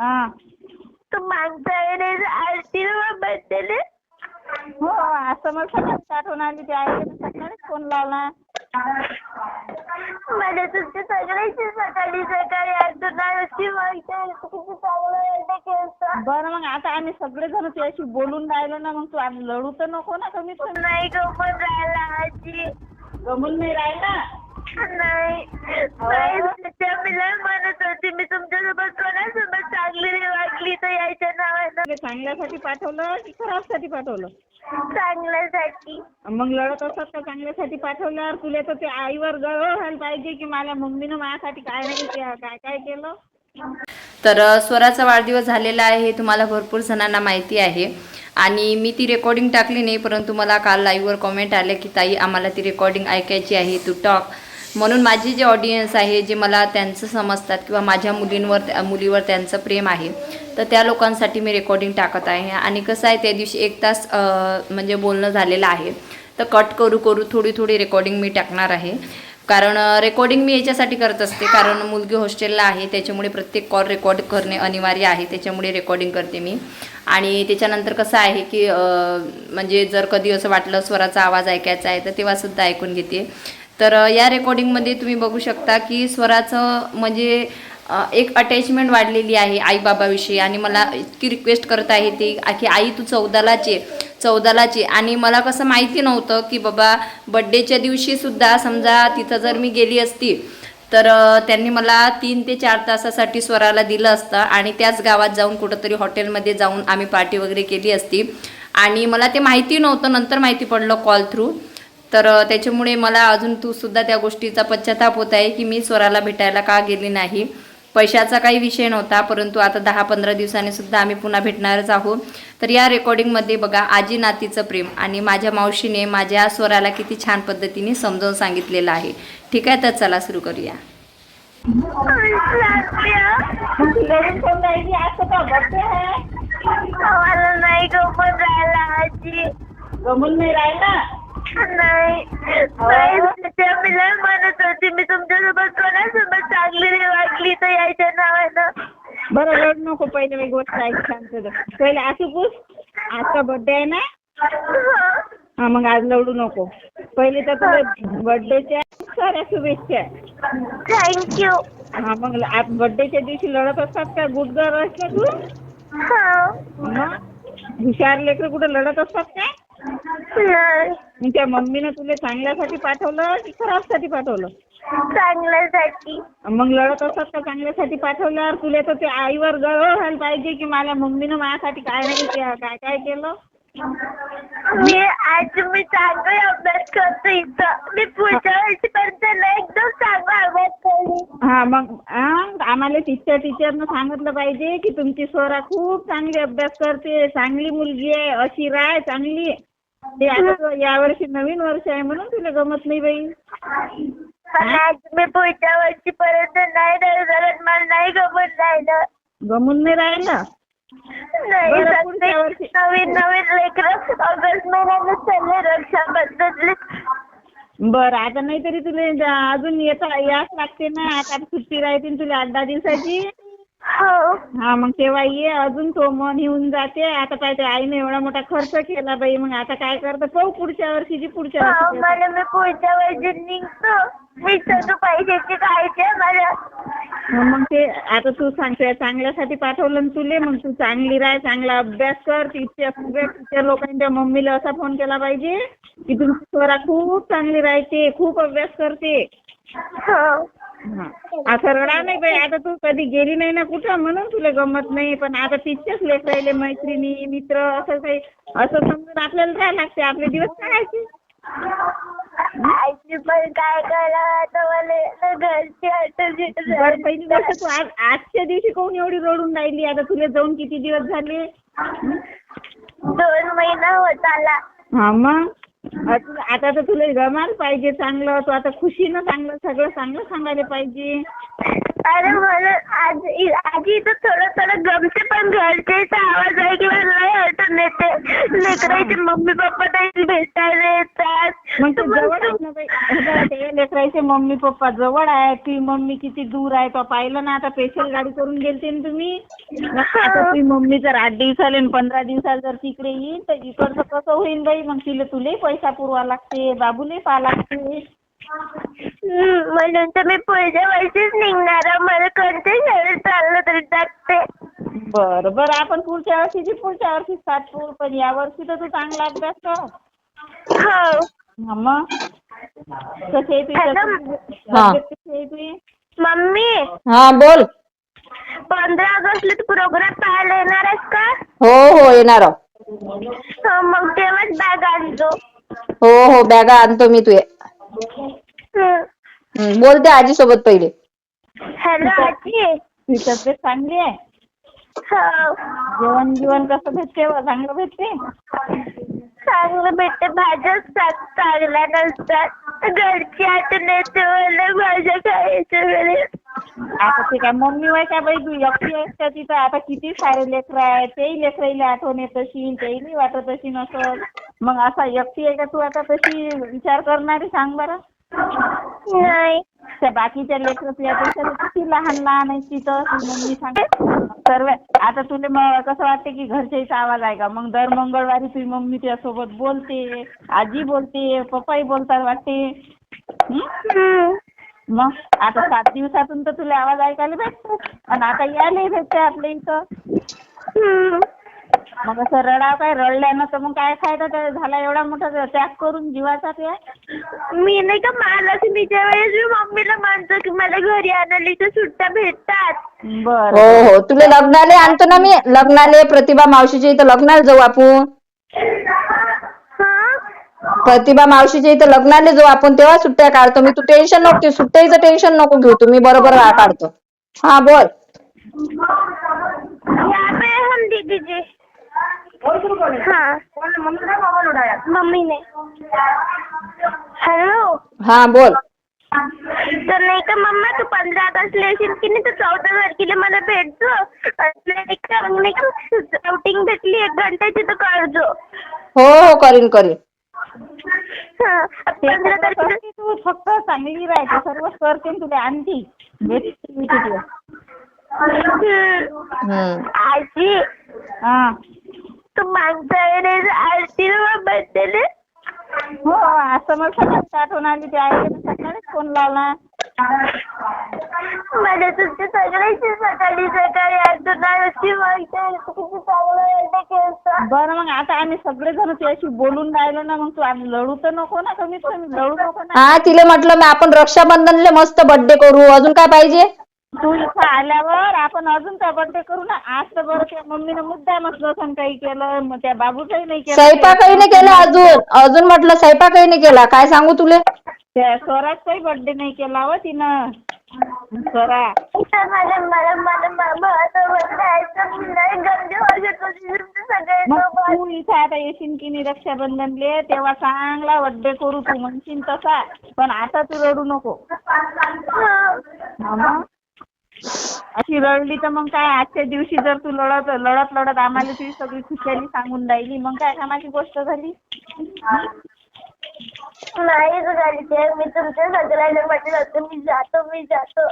हा. तू मागच्या आरती बर्थडे हो असं मग सकाळी आठवण आली ते आई. सकाळीच फोन लावला. मला तुमच्या सगळ्याची सकाळी सकाळी आठवण आली मागच्या किती चांगलं बरं मग आता आम्ही सगळेजण तुझ्याशी बोलून राहिलो ना मग तू आज लढू तर नको ना कमी. नाही गमत राहिला आजी. गमून नाही राहिला? नाही. म्हणत होती मी तुमच्यासोबत कोणासोबत चांगली नाही वागली तर यायच्या नावानं. तुला चांगल्यासाठी पाठवलं की खराबसाठी पाठवलं? चांगल्यासाठी. मग लढत असतात का चांगल्यासाठी पाठवल्यावर? तुला तर ते आईवर गर्व व्हायला पाहिजे की माझ्या मम्मीनं माझ्यासाठी काय नाही के- काय काय केलं? तर अ, स्वराचा वाढदिवस झालेला आहे हे तुम्हाला भरपूर जणांना माहिती आहे. आणि मी ती रेकॉर्डिंग टाकली नाही परंतु मला काल लाईव्हवर कमेंट आले की ताई आम्हाला ती रेकॉर्डिंग ऐकायची आहे तू टॉक म्हणून माझी जे ऑडियन्स आहे जे मला त्यांचं समजतात किंवा माझ्या मुलींवर त्या- मुलीवर त्यांचं प्रेम आहे तर त्या लोकांसाठी मी रेकॉर्डिंग टाकत आहे. आणि कसं आहे त्या दिवशी एक तास म्हणजे बोलणं झालेलं आहे. तर कट करू करू थोडी थोडी रेकॉर्डिंग मी टाकणार आहे. कारण रेकॉर्डिंग मी याच्यासाठी करत असते. कारण मुलगी हॉस्टेलला आहे त्याच्यामुळे प्रत्येक कॉल रेकॉर्ड करणे अनिवार्य आहे. त्याच्यामुळे रेकॉर्डिंग करते मी. आणि त्याच्यानंतर कसं आहे की म्हणजे जर कधी असं वाटलं स्वराचा आवाज ऐकायचा आहे तर तेव्हासुद्धा ऐकून घेते. तर या रेकॉर्डिंगमध्ये तुम्ही बघू शकता की स्वराचं म्हणजे एक अटॅचमेंट वाढलेली आहे आईबाबाविषयी. आणि मला इतकी रिक्वेस्ट करत आहे ती की आई तू चौदालाचे चौदालाचे आणि मला कसं माहिती नव्हतं की बाबा बड्डेच्या दिवशीसुद्धा समजा तिथं जर मी गेली असती तर त्यांनी मला तीन ते चार तासासाठी स्वराला दिलं असतं. आणि त्याच गावात जाऊन कुठंतरी हॉटेलमध्ये जाऊन आम्ही पार्टी वगैरे केली असती. आणि मला ते माहिती नव्हतं. नंतर माहिती पडलं कॉल थ्रू तर त्याच्यामुळे मला अजून तू सुद्धा त्या गोष्टीचा पश्चाताप होत आहे की मी स्वराला भेटायला का गेली नाही. पैशाचा काही विषय नव्हता परंतु आता दहा पंधरा दिवसांनी सुद्धा आम्ही पुन्हा भेटणारच आहोत. तर या रेकॉर्डिंगमध्ये बघा आजी नातीचं प्रेम आणि माझ्या मावशीने माझ्या स्वराला किती छान पद्धतीने समजावून सांगितलेलं आहे. ठीक आहे तर चला सुरू करूया. नाही राहिला. नाही मी लय म्हणत होती मी तुमच्यासोबत कोणासोबत चांगली नाही वागली तर यायच्या नावानं बरं रड नको पहिले मी गोष्ट ऐक सांगते तर. पहिले असू पूस आजचा बर्थडे आहे ना? हा मग आज लढू नको. पहिले तर तुझ्या बर्थडेच्या साऱ्या शुभेच्छा थँक्यू हा मग बर्थडेच्या दिवशी लढत असतात का? गुड गर्ल असते तू मग? हुशार लेकर कुठं लढत असतात का? नाही. मग त्या मम्मीनं तुला चांगल्यासाठी पाठवलं की खराबसाठी पाठवलं? चांगल्यासाठी. मग लढत असतात का चांगल्यासाठी पाठवल्यावर तुला तर ते आईवर गर्व व्हायला पाहिजे की माझ्या मम्मीनं माझ्यासाठी काय नाही के- काय काय केलं? मी आज मी चांगला अभ्यास करते इथं. मी पुढच्या वर्षीपर्यंत ना एकदम चांगला अभ्यास करेन. हा मग आम्हाला टीचर टीचरनं सांगितलं पाहिजे की तुमची स्वरा खूप चांगली अभ्यास करते चांगली मुलगी आहे अशी राय चांगली ते आता तू यावर्षी नवीन वर्ष आहे म्हणून तुला गमत नाही बाई. आज मी पुढच्या वर्षीपर्यंत नाही राहिलं कारण मला नाही गमत राहिलं. गमून नाही राहिलं? नाही बरं, पुढच्या सध्या वर्षी. नवीन नवीन लेकरं ऑगस्ट महिन्यात चालले रक्षाबंधनले. बरं आता नाही तरी तुला अजून येता याच लागते ना. आता सुट्टी राहते ना तुला आठ दहा दिवसाची. हो. हा मग तेव्हा ये अजून तो मन येऊन जाते. आता काय ते आईने एवढा मोठा खर्च केला बाई मग आता काय करतं? पाहू पुढच्या वर्षीची पुढच्या हो वर्षी मला मी पुढच्या वर्षी निघतो. मी सगळं पैशाची काळजी आहे मला. हा, मग ते आता तू सांगते चांगल्यासाठी पाठवलं ना तुले मग तू चांगली राह चांगला अभ्यास कर. सगळ्या टीचर लोकांच्या मम्मीला असा फोन केला पाहिजे की तुमची स्वरा खूप चांगली राहते खूप अभ्यास करते. हो. हा. असं रडा नाही बाई. आता तू कधी गेली नाही ना कुठं म्हणून तुला गमत नाही. पण आता तिच्याच लेकरायले मैत्रिणी मित्र असं काही असं समजून आपल्याला राहायला लागते. आपले दिवस काढायचे. आईची पण काय करा आता मला? घरची आठवण येते. बरं पहिली गोष्ट तू आज आजच्या दिवशी कोण एवढी रडून राहिली? आता तुला जाऊन किती दिवस झाले? दोन महिना होत आला. हा मग? आता तर तुला गमायला पाहिजे चांगलं तू आता खुशीनं चांगलं सगळं चांगलं सांगायला पाहिजे. अरे मला आज इ- आजी इथं थोडं थोडं गमते पण घरच्याचा आवाज आहे की मला लय अडचण येते. लेकराचे मम्मी पप्पा नाही भेटायला येतात. मग ते जवळ आहेत ना बाई? हे बघ, ते लेकरं पोरायचे मम्मी पप्पा जवळ आहे ती मम्मी किती दूर आहे तो पाहिलं ना आता स्पेशल गाडी करून गेलते ना तुम्ही. आता तुझी मम्मी जर आठ दिवसाले आणि पंधरा दिवसाला जर तिकडे येईल तर इकडचं कसं होईन बाई? मग तिला तुले पैसा पुरवा लागते बाबूले पहा लागते. म्हणून तर मी पुढच्या वर्षीच निघणार आहे. मला कोणत्या शाळेत चाललं तरी टाकते बरं बरं. आपण पुढच्या वर्षीची पुढच्या वर्षी सातपूर पण या वर्षी तर तू चांगला अभ्यास कर. हो. हा मग? कसे आहे तुझी? हॅलो. तब्येत हा. तब्येत कशी आहे तुझी? मम्मी? हा बोल. पंधरा ऑगस्टला तू प्रोग्राम पाहायला येणार आहेस का? हो हो येणार आहो. हो, मग तेव्हाच बॅग आणतो. हो हो बॅगा आणतो मी तुये हम्म. हं, बोलते आजी सोबत पहिले. हॅलो आजी. तुझी तब्येत चांगली आहे? हो. जेवण जीवन कसं भेटते व? चांगलं भेटते? चांगलं भेटते. भाज्याच चांग- चांगल्या नसतात. घरची आठवण येते मला. भाज्या खायच्या वेळेस आता ते काय मम्मी वय काय बाई? तू एकटी आहेस का तिथं. आता किती सारे लेकरं आहेत. तेही लेकराईला आठवण येत असेल. तेही वाटत असेल नसल मग असा एकटी आहे का तू आता तशी विचार करणारी सांग बरं. नाही. त्या बाकीच्या लेकरं तुझ्यापेक्षा तर किती लहान लहान आहेत तिथं? ती मम्मी सांग. सर्व आता तुला मग कसं वाटते की घरच्याचा आवाज आहे का? मग दर मंगळवारी तुझी मम्मी तुझ्यासोबत बोलते आजी बोलते पप्पाही बोलतात वाटते. हं? मग आता सात दिवसातून तर तुला आवाज ऐकायला भेटतो आणि आता यायला भेटते आपल्या इथं. हम्म. मग असं रडाव काय? रडल्यानं तर मग काय फायदा त्या झाला एवढा मोठा त्याग करून जीवाचा त्या मी नाही का महालक्ष्मीच्या वेळेस मी मम्मीला म्हणतो की मला घरी आणायला तर सुट्ट्या भेटतात. हो बरं. हो तुला लग्नाले आणतो ना मी. लग्नाले प्रतिभा मावशीच्या इथं लग्नाला जाऊ आपण. हा? प्रतिभा मावशीच्या इथं लग्नाले जाऊ आपण. तेव्हा सुट्ट्या काढतो. मी तू टेन्शन नको घेऊ. सुट्ट्याचं टेन्शन नको घेऊ तुम्ही बरोबर काढतो. हा बोल. यहाँ पे हम दीदी जी. हाँ. मम्मी ने हेलो हा बोल. तर नाही का मम्मा तू पंधरा ऑगस्ट येशील की नाही? तर चौदा तारखेला मला भेटतो आणि नाही का मग नाही का आउटिंग भेटली एक घंट्याची तर काढजो हो हो करीन करीन. हा. पंधरा तारखेला करते तू फक्त चांगली राहते सर्व करते तुला आणती भेटते मी. हम्म. आजी. हा. तू मागच्या वेळेस ना बर्थडेले हो असं मग सकाळी आठवण आली ते आहे सकाळीच फोन लावला. मला तुमच्या सगळ्याची सकाळी सकाळी आठवण आली मागच्या वेळेस तू किती चांगलं बर्थडे केलता. बरं मग आता आम्ही सगळेजण तुझ्याशी बोलून राहिलो ना मग तू आम्ही लढू तर नको ना कमीत कमी लढू नको ना. हा तिला म्हटलं मी आपण रक्षाबंधनले मस्त बर्थडे करू अजून काय पाहिजे? तू इथं आल्यावर आपण अजून बर्थडे करू ना. आज तर बरं त्या मम्मीनं मुद्दामच लसण काही केलं मग त्या बाबूचंही नाही केलं. स्वयंपाकही नाही केला अजून. अजून म्हटलं स्वयंपाकही नाही केला. काय सांगू तुले? त्या स्वराचाही बर्थडे नाही केला हो तिनं. स्वरा. असं मग तू इथं आता येशील की नाही रक्षाबंधनले? तेव्हा चांगला बर्थडे करू तू म्हणशील तसा. पण आता तू रडू नको. हा मग. अशी रडली तर मग काय आजच्या दिवशी जर तू लढत लढत लढत आम्हाला तुझी सगळी खुशाली सांगून राहिली मग काय कामाची गोष्ट झाली? नाही झाली ते. मी तुमच्या सगळ्यांना म्हटलं होतं मी जातो मी जातो.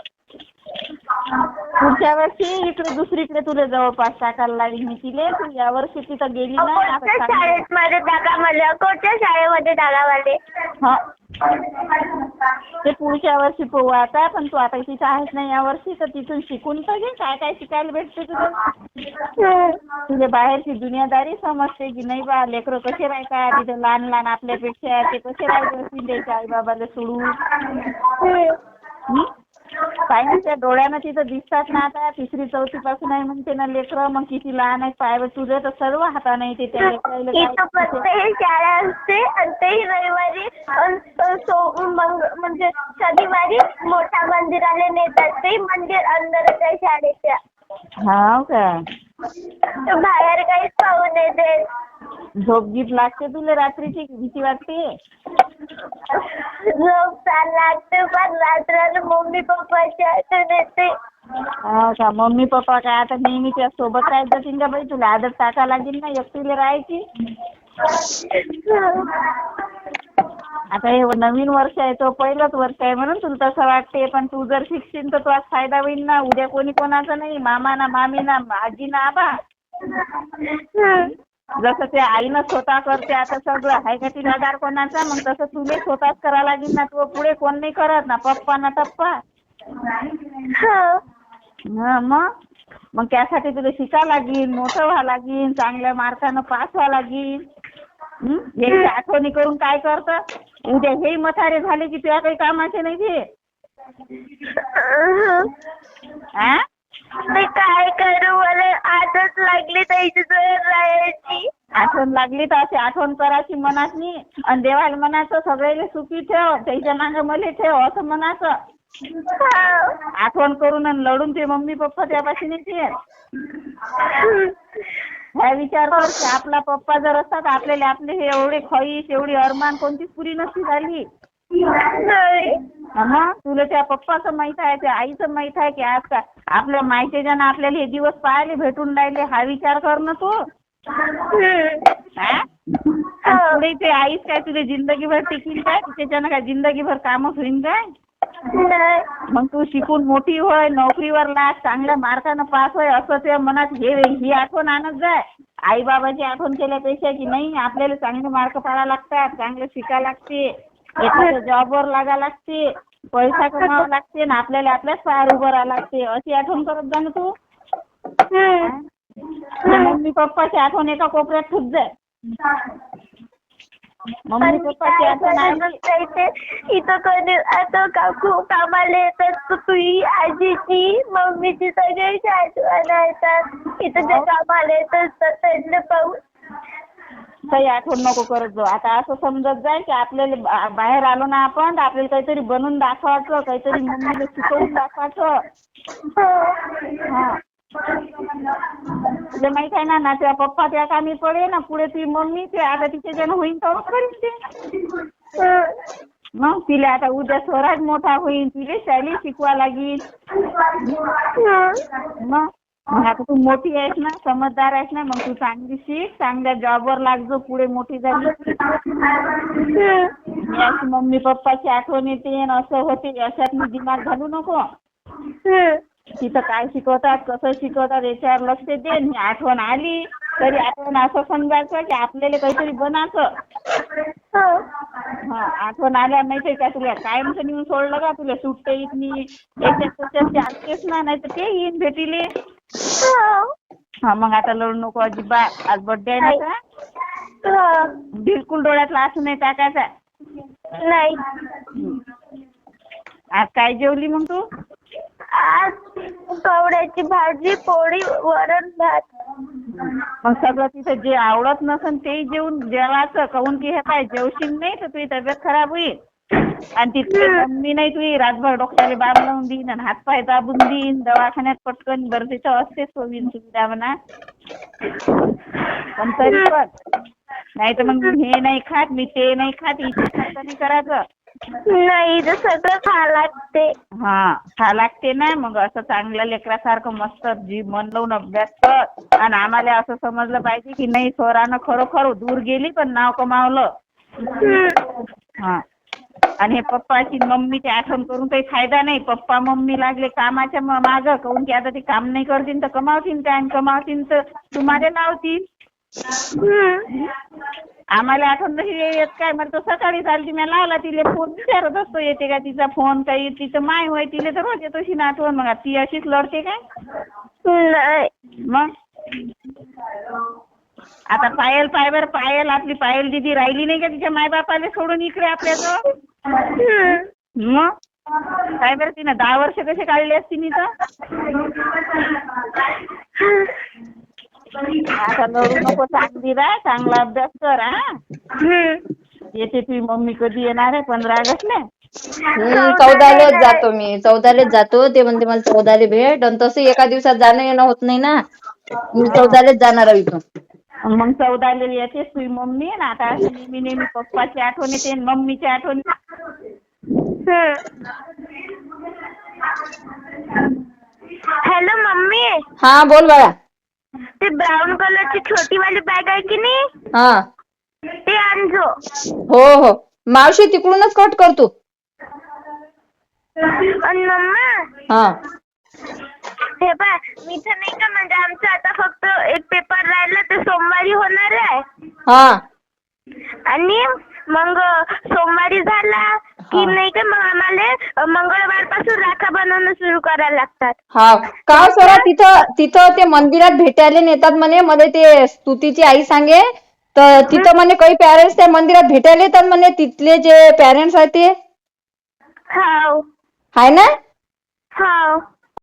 पुढच्या वर्षी इकडे दुसरीकडे तुला जवळपास टाकायला लागेल मी तिले. तू या वर्षी तिथं गेली नाही आता कोणत्या चांगलं- शाळेत मध्ये टाका मला कोणत्या शाळेमध्ये टाका मला हा. ते पुढच्या वर्षी पोहू. आता पण तू आता तिथं आहेस ना या वर्षी तर तिथून शिकून तर घे. काय काय शिकायला भेटते तुझं तुझ्या बाहेरची दुनियादारी समजते की नाही बा? लेकरं कसे राहतात? तिथे लहान लहान आपल्यापेक्षा ते कसे राहायचे असतील त्याच्या आई बाबाला सोडून. पाय ना त्या डोळ्यानं तिथं दिसतात ना आता तिसरी चौथी पासून आहे म्हणते ना लेकरं मग किती लहान आहेत पाय तुझं तर सर्व हाताने त्या लेकराला इथं काय प्रत्येक शाळा असते आणि तेही रविवारी अन- अन सो मंग म्हणजे शनिवारी मोठ्या मंदिराला नेतात ते मंदिर अंदरच आहे शाळेच्या. हाव का? बाहेर काहीच पाहू नाही देत. झोप गीत लागते तुला रात्रीची की भीती वाटते? झोप छान लागते पण रात्राला आठवण येते हो का मम्मी पप्पा काय आता नेहमी त्या सोबत राहत जातील का बाई? तुला आदत टाका लागेल ना एकटीला राहायची. आता हे नवीन वर्ष आहे तो पहिलंच वर्ष आहे म्हणून तुला तसं वाटते पण तू जर शिकशील तर तुला फायदा होईल ना. उद्या कोणी कोणाचा नाही मामा ना मामी ना आजी ना आबा. जसं ते आईनं स्वतः करते आता सगळं आहे का तिलादार कोणाचा मग तसं तुले स्वतःच करावं लागेल ना. तू पुढे कोण नाही करत ना पप्पा ना टप्पा. हो. हा मग? मग त्यासाठी तुला शिका लागेल मोठं व्हा लागेल चांगल्या मार्कानं पास व्हा लागेल हं? हे आठवणी करून काय करतं? उद्या हे मथारे झाले की तुझ्या काही कामाचे नाही ते? मी काय करू? मला आदत लागली त्याची राहायची. आठवण लागली तर अशी आठवण करायची मनात नाही आणि देवाला म्हणायचं सगळ्याला सुखी ठेव त्याच्या मागं मला ठेव असं म्हणायचं. आठवण करून आणि लढून ते मम्मी पप्पा त्यापाशी नाही ते ह्या विचार कर की आपला पप्पा जर असता तर आपल्याला आपले हे एवढे खईश एवढी अरमान कोणतीच पुरी नसती झाली. मग तुला त्या पप्पाचं माहीत आहे त्या आईचं माहीत आहे की आज का आपल्या माहिती जण आपल्याला हे दिवस पाहायला भेटून राहिले हा विचार कर ना तू हं. हा? पुढे ते आईच काय तुझे जिंदगीभर टिकील काय त्याच्यानं काय जिंदगीभर कामच होईन काय नाही. मग तू शिकून मोठी होय नोकरीवर लाग चांगल्या मार्कानं पास होय असं तुझ्या मनात. हे ही आठवण आणत जाय. आई बाबाची आठवण केल्यापेक्षा की नाही आपल्याला चांगले मार्क पाडा लागतात चांगलं शिका लागते. एखाद्या जॉबवर लागा लागते पैसा कमावा लागते ना आपल्याला आपल्याच पायावर उभं राहा लागते. अशी आठवण करत जा ना तू. हं. मम्मी पप्पाची आठवण एका कोपऱ्यात ठेवत जाय. मम्मी पप्पाची आठवण आली इथे कधी आता काकू कामाला येतात तर तुझी आजीची मम्मीची सगळ्याची आठवण येतात. इथं जे कामाला येतात तर त्यांना पाहून. काही आठवण नको करत जाऊ. आता असं समजत जाय की आपल्याला बा- बाहेर आलो ना आपण तर आपल्याला काहीतरी बनवून दाखवायचं काहीतरी मम्मीला शिकवून दाखवायचं. हा. तुला माहीत आहे ना ना त्या पप्पा त्या कामी पडे ना पुढे ती मम्मी ते आता तिचे जण होईन तर करीन ते मग तिला आता उद्या स्वराज मोठा होईल तिला शैली शिकवा लागेल मग मग आता तू मोठी आहेस ना समजदार आहेस ना मग तू चांगली शिक चांगल्या जॉबवर लागजो पुढे मोठी झाली मी अशी मम्मी पप्पाची आठवण येते आणि असं होते अशात मी दिमाग घालू नको तिथं काय शिकवतात कसं शिकवतात याच्यावर लक्ष दे आणि आठवण आली तरी आठवण असं समजायचं की आपल्याला काहीतरी बनायचं. हा. आठवण आल्या माहितीये का तुला कायमचं नेऊन सोडलं का? तुला सुट्टे येत नाही. जातेच ना नाही तर ते येईन भेटीले. हा. मग आता लढू नको अजिबात. आज बर्थडे आहे ना का? बिलकुल डोळ्यातला असू नाही टाकायचा. नाही. आज काय जेवली मग तू? आज कवड्याची भाजी पोळी वरण भात. मग सगळं तिथं जे आवडत नसन तेही जेवून जेवायचं. काहून की हे काय जेवशील नाही तर तुझी तब्येत खराब होईल. आणि तिथे मम्मी नाही तुझी. रातभर डॉक्टरला बाम लावून देईन आणि हातपाय दाबून देईन. दवाखान्यात पटकन बरं तिथं असतेच सोयीन सुविधा म्हणा. पण तरी पण. नाही तर मग मी हे नाही खात मी ते नाही खात इथे खात नाही करायचं. नाही इथं सगळं खा लागते. हा खा लागते ना मग असं चांगल्या लेकरासारखं मस्त जी मन लावून अभ्यास कर. आणि आम्हाला असं समजलं पाहिजे की नाही स्वरानं खरोखर दूर गेली पण नाव कमावलं. हा. आणि हे पप्पाची मम्मीची आठवण करून काही फायदा नाही. पप्पा मम्मी लागले कामाच्या मागं. काहून की आता ते काम नाही करतील तर कमावतील काय? आणि कमावतील तर तुम्हाला लावतील आम्हाला आठवण नाही येत काय मग तो सकाळी चालती मी लावला तिले फोन विचारत असतो येते का तिचा फोन काही तिचं माय होय तिले तर रोज येतो ना आठवण मग ती अशीच लढते काय? मग? आता पायल पायवर पायल आपली पायल दिदी राहिली नाही का तिच्या मायबापाला सोडून इकडे आपल्याजवळ? मग? काय बरं तिनं दहा वर्ष कसे काढले असती मी तर आता लढू नको चांगली राह चांगला अभ्यास कर हा. येते तुझी मम्मी कधी येणार आहे पंधरा ऑगस्टला हम्म चौदालेच जातो मी चौदालेच जातो ते म्हणते मला चौदाले भेट आणि तसं एका दिवसात जाणं येणं होत नाही ना. मी चौदालेच जाणार आहे इथून. मग चौदाला येतेच तुझी मम्मी ना आता अशी नेहमी नेहमी पप्पाची आठवण येते आणि मम्मीची आठवण हॅलो मम्मी. हा बोल बाळा. ते ब्राऊन कलरची छोटी वाली बॅग आहे की नाही? हा. ते आणजो. हो हो. मावशी तिकडूनच कट करतो आणि मम्मा? हा. हे पाय मी तर नाही का म्हणजे आमचं आता फक्त एक पेपर राहिला ते सोमवारी होणार आहे. हा. आणि मग सोमवारी झाला की. नाही का मग आम्हाला मंगळवारपासून राखा बनवणं सुरू करायला लागतात. हा. का स्वरा तिथं तिथं ते मंदिरात भेटायला नेतात म्हणे मला ते स्तुतीची आई सांगे. तर तिथं म्हणे काही पॅरेंट्स त्या मंदिरात भेटायला येतात म्हणे तिथले जे पॅरेंट्स आहेत ते. हाव. आहे ना? हाव.